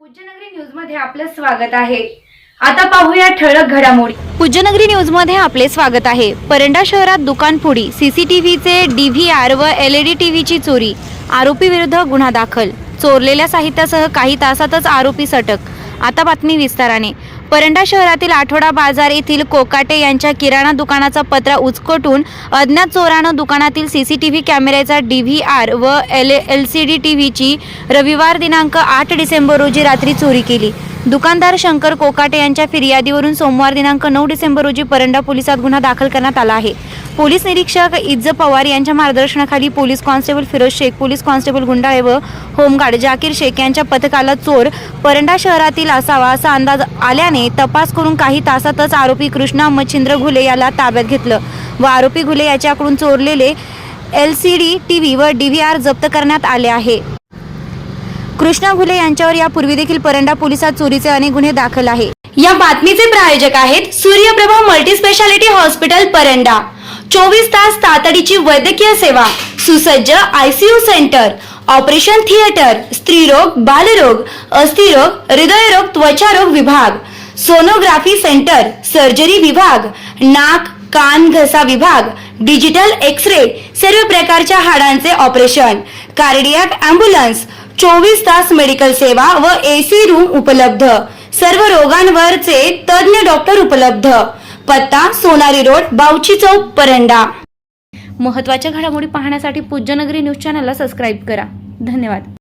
पूज्यनगरी न्यूजमध्ये आपलं स्वागत आहे. आता पाहूया ठळक घडामोडी. पूज्यनगरी न्यूजमध्ये आपले स्वागत आहे. परंडा शहरात दुकान फोडी सीसीटीव्हीचे डीव्हीआर व एलईडी टीव्हीची चोरी आरोपी विरुद्ध गुन्हा दाखल. चोरलेल्या साहित्यासह काही तासातच आरोपी सटक. आता बातमी विस्ताराने. परंडा शहरातील आठवडा बाजार येथील कोकाटे यांच्या किराणा दुकानाचा पत्रा उचकटून अज्ञात चोरानं दुकानातील सीसीटीव्ही कॅमेऱ्याचा डीव्हीआर व एल एल सी डी टीव्हीची रविवार दिनांक आठ डिसेंबर रोजी रात्री चोरी केली. दुकानदार शंकर कोकाटे यांच्या फिर्यादीवरून सोमवार दिनांक नऊ डिसेंबर रोजी परंडा पोलिसात गुन्हा दाखल करण्यात आला आहे. पोलीस निरीक्षक इज्ज पवार यांच्या मार्गदर्शनाखाली police constable Firoz Shaikh police constable Gundale व होमगार्ड जाकीर शेख यांच्या पथकाला चोर परंडा शहरातील असावा असा अंदाज आल्याने तपास करून काही तासातच आरोपी कृष्णा मच्छिंद्र घुले याला ताब्यात घेतलं व आरोपी घुले याच्याकडून चोरलेले L C D T V व डी व्ही आर जप्त करण्यात आले आहे. कृष्णा घुले यांच्यावर यापूर्वी देखील परंडा पोलिसात चोरीचे अनेक गुन्हे दाखल आहे. या बातमीचे प्रायोजक आहेत सूर्यप्रभा मल्टीस्पेशालिटी हॉस्पिटल परंडा. चोवीस तास तातडीची वैद्यकीय सेवा सुसज्ज आयसीयू सेंटर ऑपरेशन थिएटर स्त्रीरोग बालरोग अस्थिरोग हृदयरोग त्वचारोग विभाग सोनोग्राफी सेंटर सर्जरी विभाग नाक कान घसा विभाग डिजिटल एक्स रे सर्व प्रकारच्या हाडांचे ऑपरेशन कार्डियाक अँब्युलन्स चोवीस तास मेडिकल सेवा व एसी रूम उपलब्ध. सर्व रोगांवरचे तज्ज्ञ डॉक्टर उपलब्ध. पत्ता सोनारी रोड बावची चौक परंडा. महत्त्वाच्या घडामोडी पाहण्यासाठी पूज्यनगरी न्यूज चॅनलला सबस्क्राईब करा. धन्यवाद.